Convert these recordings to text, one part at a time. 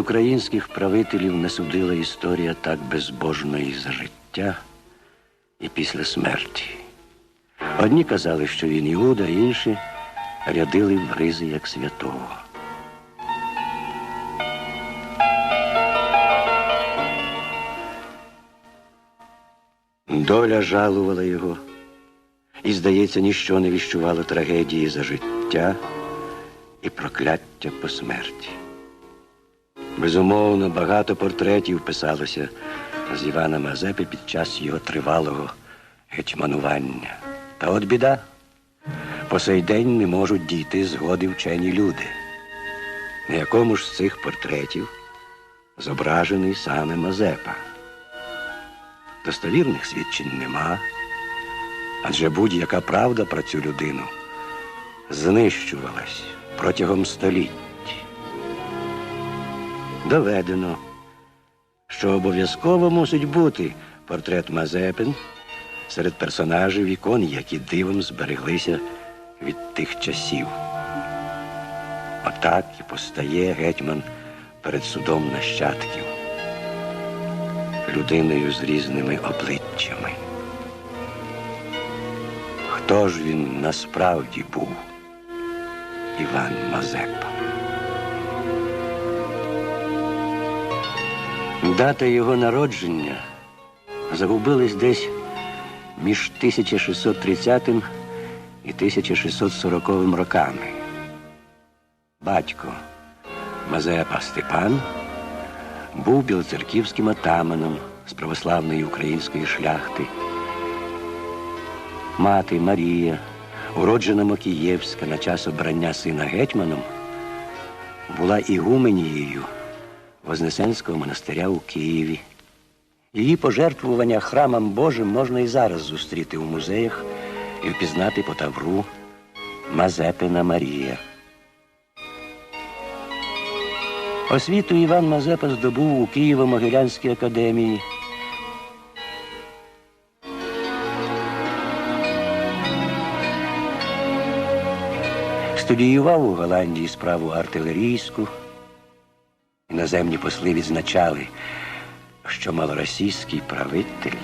Українських правителів не судила історія так безбожно за життя і після смерті. Одні казали, що він Іуда, інші рядили в ризи як святого. Доля жалувала його, і, здається, ніщо не віщувало трагедії за життя і прокляття по смерті. Безумовно, багато портретів писалося з Івана Мазепи під час його тривалого гетьманування. Та от біда. По сей день не можуть дійти згоди вчені люди. На якому ж з цих портретів зображений саме Мазепа. Достовірних свідчень нема, адже будь-яка правда про цю людину знищувалась протягом століть. Доведено, що обов'язково мусить бути портрет Мазепин серед персонажів ікон, які дивом збереглися від тих часів. Отак і постає гетьман перед судом нащадків, людиною з різними обличчями. Хто ж він насправді був? Іван Мазепа. Дата його народження загубилась десь між 1630 і 1640 роками. Батько Мазепа Степан був білоцерківським атаманом з православної української шляхти. Мати Марія, уроджена Мокієвська на час обрання сина гетьманом, була ігуменією Вознесенського монастиря у Києві. Її пожертвування храмам Божим можна і зараз зустріти у музеях і впізнати по тавру Мазепина Марія. Освіту Іван Мазепа здобув у Києво-Могилянській академії. Студіював у Голландії справу артилерійську. Іноземні посли відзначали, що малоросійський правитель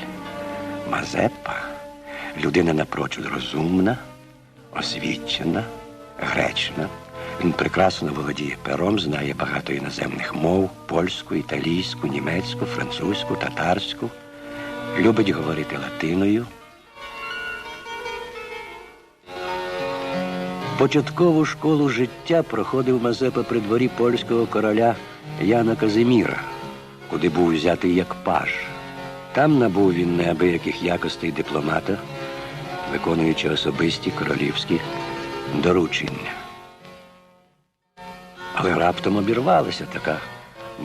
Мазепа людина напрочуд розумна, освічена, гречна. Він прекрасно володіє пером, знає багато іноземних мов польську, італійську, німецьку, французьку, татарську, любить говорити латиною. Початкову школу життя проходив Мазепа при дворі польського короля Яна Казиміра, куди був взятий як паж. Там набув він неабияких якостей дипломата, виконуючи особисті королівські доручення. Але раптом обірвалася така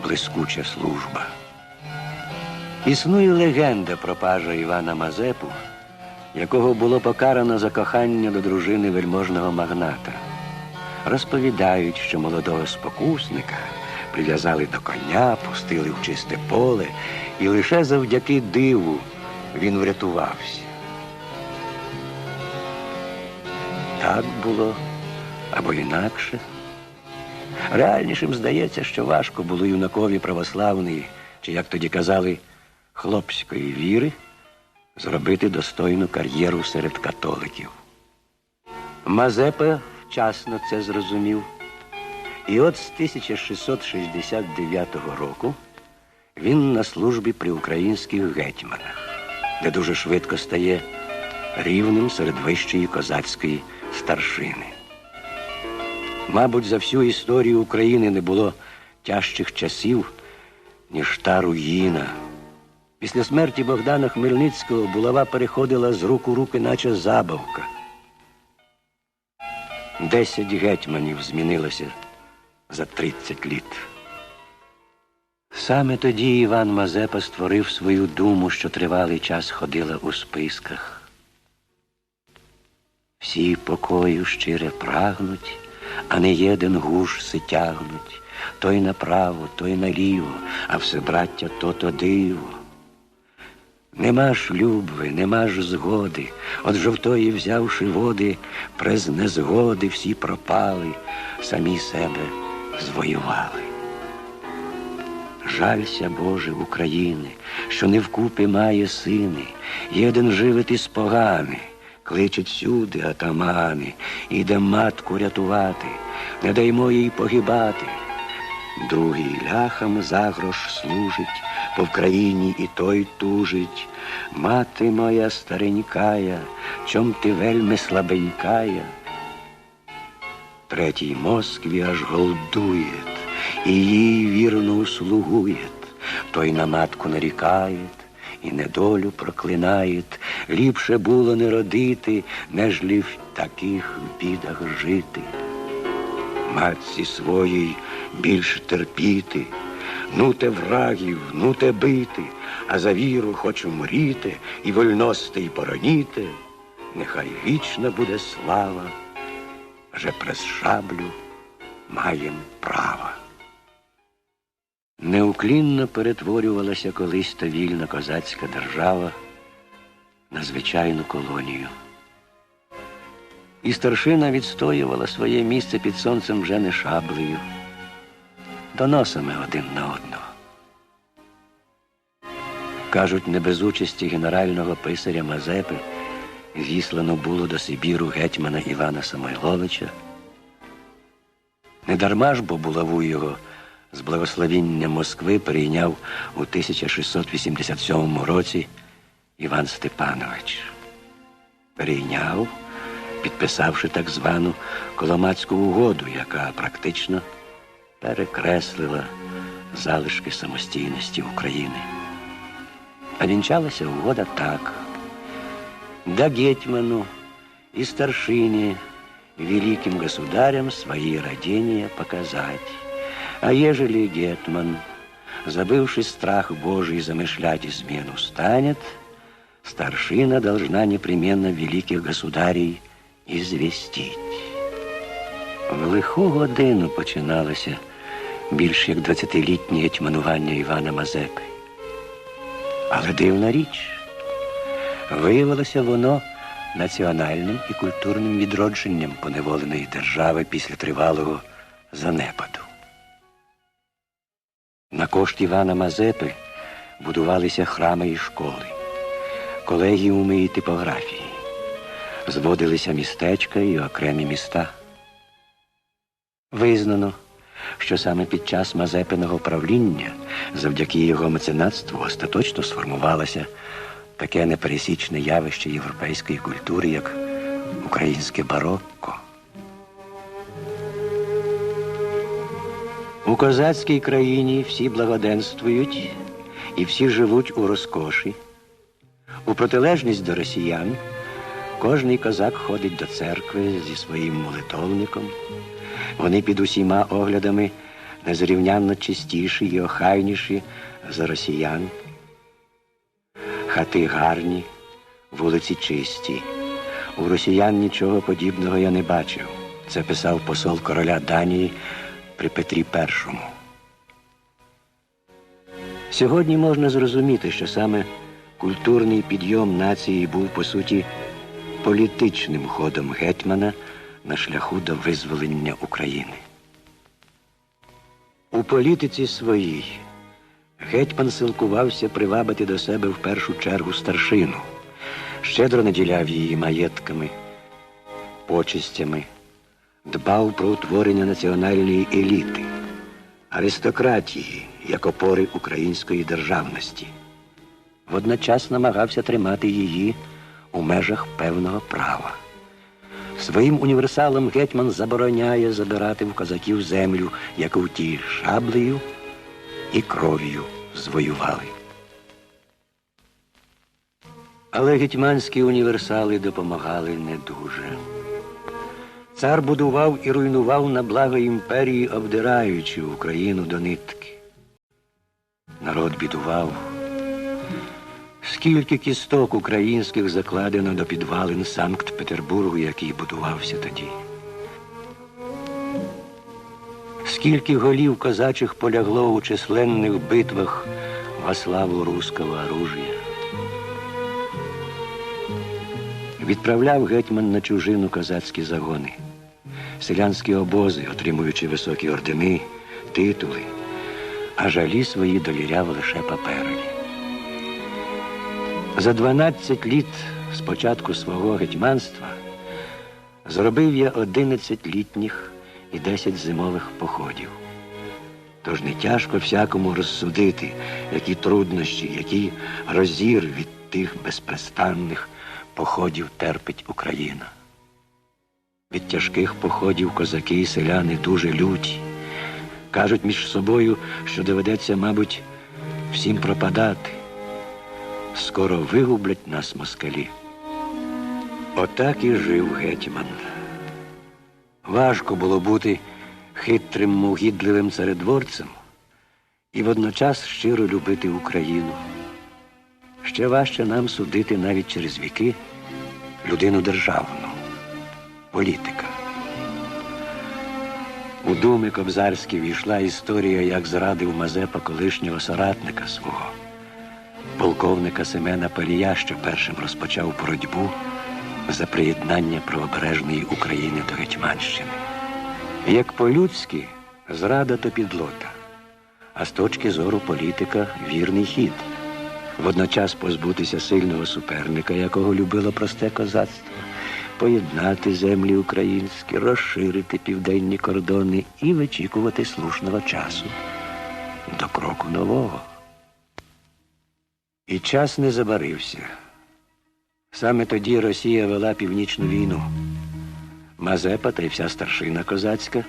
блискуча служба. Існує легенда про пажа Івана Мазепу, якого було покарано за кохання до дружини вельможного магната. Розповідають, що молодого спокусника прив'язали до коня, пустили в чисте поле, і лише завдяки диву він врятувався. Так було або інакше. Реальнішим здається, що важко було юнакові православної, чи, як тоді казали, хлопської віри зробити достойну кар'єру серед католиків. Мазепа вчасно це зрозумів. І от з 1669 року він на службі при українських гетьманах, де дуже швидко стає рівним серед вищої козацької старшини. Мабуть, за всю історію України не було тяжчих часів, ніж та руїна. Після смерті Богдана Хмельницького булава переходила з рук у руки, наче забавка. Десять гетьманів змінилося за 30 літ. Саме тоді Іван Мазепа створив свою думу, що тривалий час ходила у списках. Всі покою щире прагнуть, а не єден гуш ситягнуть. Той направо, той наліво, а все браття то то диво. Нема ж любви, нема ж згоди, от жовтої взявши води, през незгоди всі пропали, самі себе звоювали. Жалься, Боже, України, що не вкупи має сини, єден живити спогани, кличуть сюди атамани, іде матку рятувати, не даймо їй погибати. Другий ляхам загрош служить, по Вкраїні і той тужить. Мати моя старенькая, чом ти вельми слабенькая. Третій Москві аж голдует, і їй вірно услугует. Той на матку нарікает, і недолю проклинает. Ліпше було не родити, нежлі в таких бідах жити. Матці своїй більш терпіти, ну те врагів, ну те бити, а за віру хочу мріти і вольностей пороніти. Нехай вічна буде слава, же през шаблю маєм право. Неуклінно перетворювалася колись та вільна козацька держава на звичайну колонію. І старшина відстоювала своє місце під сонцем вже не шаблею, доносами один на одного. Кажуть, не без участі генерального писаря Мазепи зіслано було до Сибіру гетьмана Івана Самойловича. Недарма ж бо булаву його з благословіння Москви перейняв у 1687 році Іван Степанович. Перейняв, підписавши так звану Коломацьку угоду, яка практично перекреслила залишки самостійності України. А вінчалася угода так. Да гетьману и старшине великим государям свои родения показать. А ежели гетман, забывший страх Божий замышлять измену, станет, старшина должна непременно великих государей известить. В лиху годину починалося більш як двадцятилітнє гетьманування Івана Мазепи. Але дивна річ. Виявилося воно національним і культурним відродженням поневоленої держави після тривалого занепаду. На кошт Івана Мазепи будувалися храми і школи, колегіуми і типографії, зводилися містечка і окремі міста. Визнано, що саме під час Мазепиного правління, завдяки його меценатству, остаточно сформувалася таке непересічне явище європейської культури, як українське барокко. У козацькій країні всі благоденствують і всі живуть у розкоші. У протилежність до росіян кожний козак ходить до церкви зі своїм молитовником. Вони під усіма оглядами незрівнянно чистіші і охайніші за росіян. Хати гарні, вулиці чисті. У росіян нічого подібного я не бачив. Це писав посол короля Данії при Петрі І. Сьогодні можна зрозуміти, що саме культурний підйом нації був, по суті, політичним ходом гетьмана на шляху до визволення України. У політиці своїй гетьман силкувався привабити до себе в першу чергу старшину, щедро наділяв її маєтками, почестями, дбав про утворення національної еліти, аристократії як опори української державності. Водночас намагався тримати її у межах певного права. Своїм універсалом гетьман забороняє забирати в козаків землю, яку ті шаблею і кров'ю звоювали. Але гетьманські універсали допомагали не дуже. Цар будував і руйнував на благо імперії, обдираючи Україну до нитки. Народ бідував. Скільки кісток українських закладено до підвалин Санкт-Петербургу, який будувався тоді. Скільки голів козачих полягло у численних битвах во славу руського оружия. Відправляв гетьман на чужину козацькі загони, селянські обози, отримуючи високі ордени, титули, а жалі свої довіряв лише паперові. За 12 літ з початку свого гетьманства зробив я 11 літніх і 10 зимових походів. Тож не тяжко всякому розсудити, які труднощі, який розір від тих безпрестанних походів терпить Україна. Від тяжких походів козаки і селяни дуже люті. Кажуть між собою, що доведеться, мабуть, всім пропадати. Скоро вигублять нас москалі. Отак і жив гетьман. Важко було бути хитрим, мугідливим царедворцем і водночас щиро любити Україну. Ще важче нам судити навіть через віки людину державну, політика. У думи Кобзарські війшла історія, як зрадив Мазепа колишнього соратника свого, полковника Семена Палія, що першим розпочав боротьбу за приєднання правобережної України до Гетьманщини. Як по-людськи, зрада то підлота, а з точки зору політика вірний хід. Водночас позбутися сильного суперника, якого любило просте козацтво, поєднати землі українські, розширити південні кордони і вичікувати слушного часу до кроку нового. І час не забарився. Саме тоді Росія вела північну війну. Мазепа та й вся старшина козацька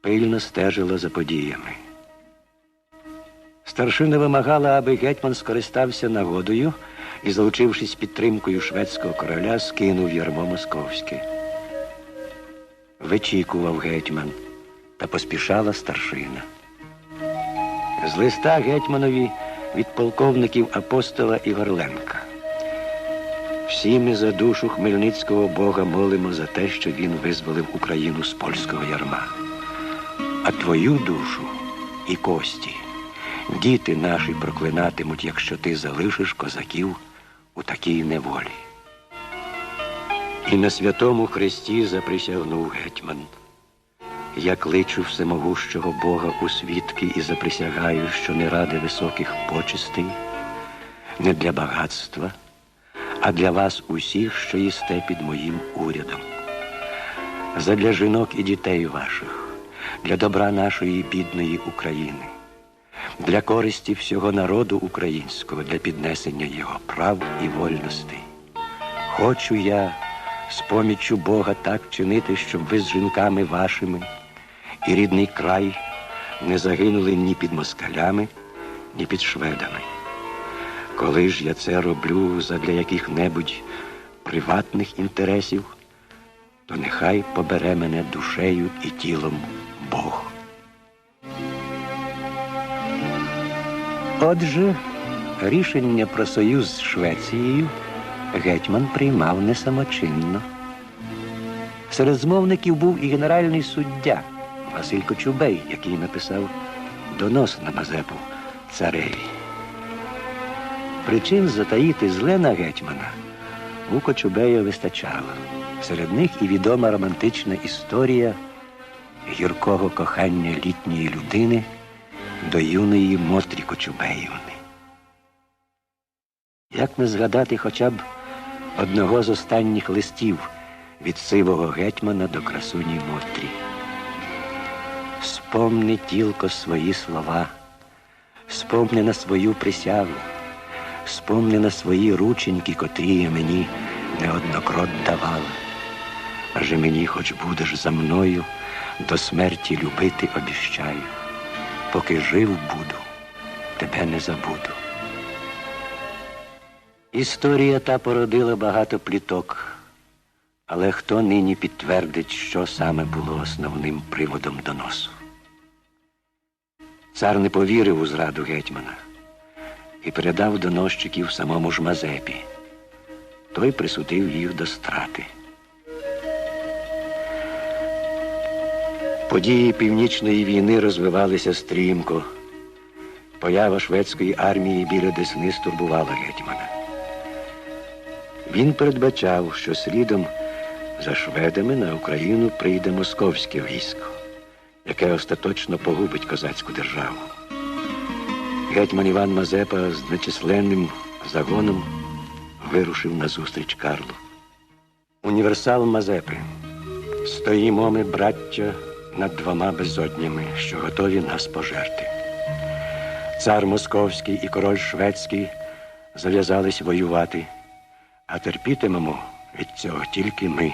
пильно стежила за подіями. Старшина вимагала, аби гетьман скористався нагодою і, залучившись підтримкою шведського короля, скинув ярмо московське. Вичікував гетьман та поспішала старшина. З листа гетьманові від полковників апостола Ігорленка. Всі ми за душу Хмельницького Бога молимо за те, що він визволив Україну з польського ярма. А твою душу і кості діти наші проклинатимуть, якщо ти залишиш козаків у такій неволі. І на святому Христі заприсягнув гетьман. Я кличу всемогущого Бога у свідки і заприсягаю, що не ради високих почестей, не для багатства, а для вас усіх, що їсте під моїм урядом. Задля жінок і дітей ваших, для добра нашої бідної України, для користі всього народу українського, для піднесення його прав і вольностей. Хочу я з поміччю Бога так чинити, щоб ви з жінками вашими і рідний край не загинули ні під москалями, ні під шведами. Коли ж я це роблю задля яких-небудь приватних інтересів, то нехай побере мене душею і тілом Бог. Отже, рішення про союз з Швецією гетьман приймав не самочинно. Серед змовників був і генеральний суддя Василь Кочубей, який написав донос на Мазепу цареві. Причин затаїти зле на гетьмана у Кочубея вистачало. Серед них і відома романтична історія гіркого кохання літньої людини до юної Мотрі Кочубеївни. Як не згадати хоча б одного з останніх листів від сивого гетьмана до красуні Мотрі. Спомни тілко свої слова, спомни на свою присягу, спомни на свої рученьки, котрі мені неоднокрот давала. Аже мені, хоч будеш за мною, до смерті любити обіщаю. Поки жив буду, тебе не забуду. Історія та породила багато пліток, але хто нині підтвердить, що саме було основним приводом доносу? Цар не повірив у зраду гетьмана і передав доносчиків самому ж Мазепі. Той присудив їх до страти. Події північної війни розвивалися стрімко. Поява шведської армії біля Десни стурбувала гетьмана. Він передбачав, що слідом за шведами на Україну прийде московське військо, яке остаточно погубить козацьку державу. Гетьман Іван Мазепа з нечисленним загоном вирушив назустріч Карлу. Універсал Мазепи. Стоїмо ми, браття, над двома безоднями, що готові нас пожерти. Цар Московський і король Шведський зав'язались воювати, а терпітимемо від цього тільки ми.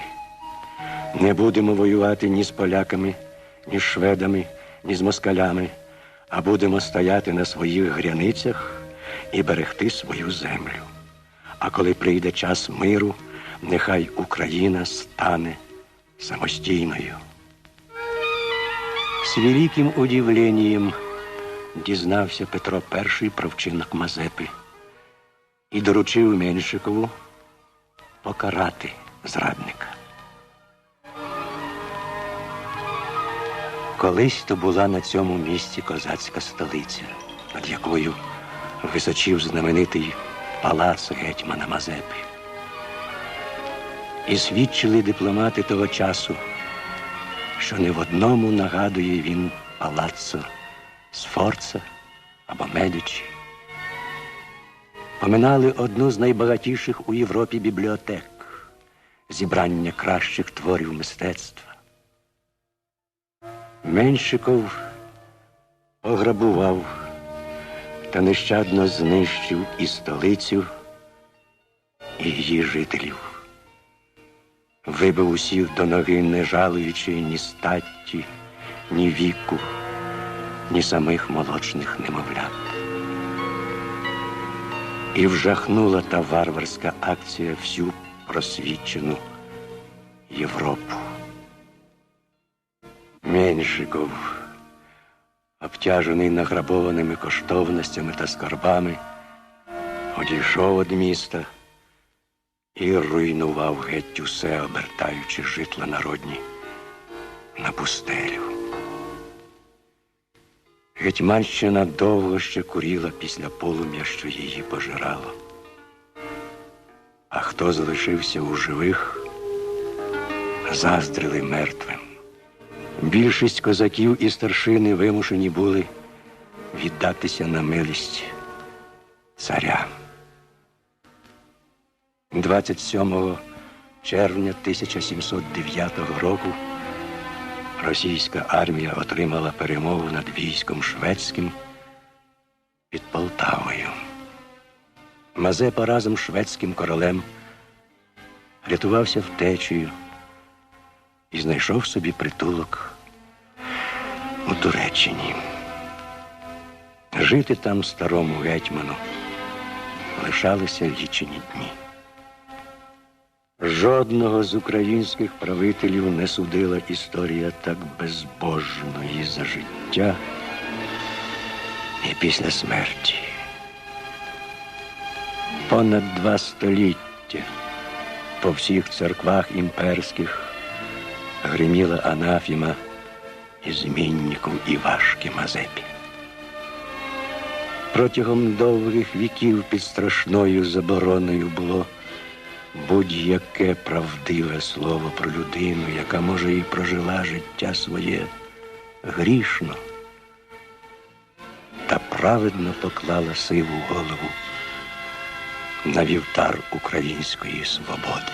Не будемо воювати ні з поляками, ні з шведами, ні з москалями, а будемо стояти на своїх гряницях і берегти свою землю. А коли прийде час миру, нехай Україна стане самостійною. З великим удивленням дізнався Петро І про вчинок Мазепи і доручив Меншикову покарати зрадника. Колись то була на цьому місці козацька столиця, над якою височив знаменитий палац гетьмана Мазепи. І свідчили дипломати того часу, що не в одному нагадує він палаццо Сфорца або Медичі. Поминали одну з найбагатіших у Європі бібліотек, зібрання кращих творів мистецтва. Меншиков пограбував та нещадно знищив і столицю, і її жителів. Вибив усіх до ноги, не жалуючи ні статті, ні віку, ні самих молочних немовлят. І вжахнула та варварська акція всю просвічену Європу. Меншиков, обтяжений награбованими коштовностями та скарбами, одійшов від міста і руйнував геть усе, обертаючи житла народні на пустелю. Гетьманщина довго ще куріла після полум'я, що її пожирало. А хто залишився у живих, заздрили мертвим. Більшість козаків і старшини вимушені були віддатися на милість царя. 27 червня 1709 року російська армія отримала перемогу над військом шведським під Полтавою. Мазепа разом з шведським королем рятувався втечею і знайшов собі притулок у Туреччині. Жити там старому гетьману лишалися лічені дні. Жодного з українських правителів не судила історія так безбожно і за життя і після смерті. Понад два століття по всіх церквах імперських гриміла анафіма і зміннику Івашки Мазепі. Протягом довгих віків під страшною забороною було будь-яке правдиве слово про людину, яка, може, і прожила життя своє грішно та праведно поклала сиву голову на вівтар української свободи.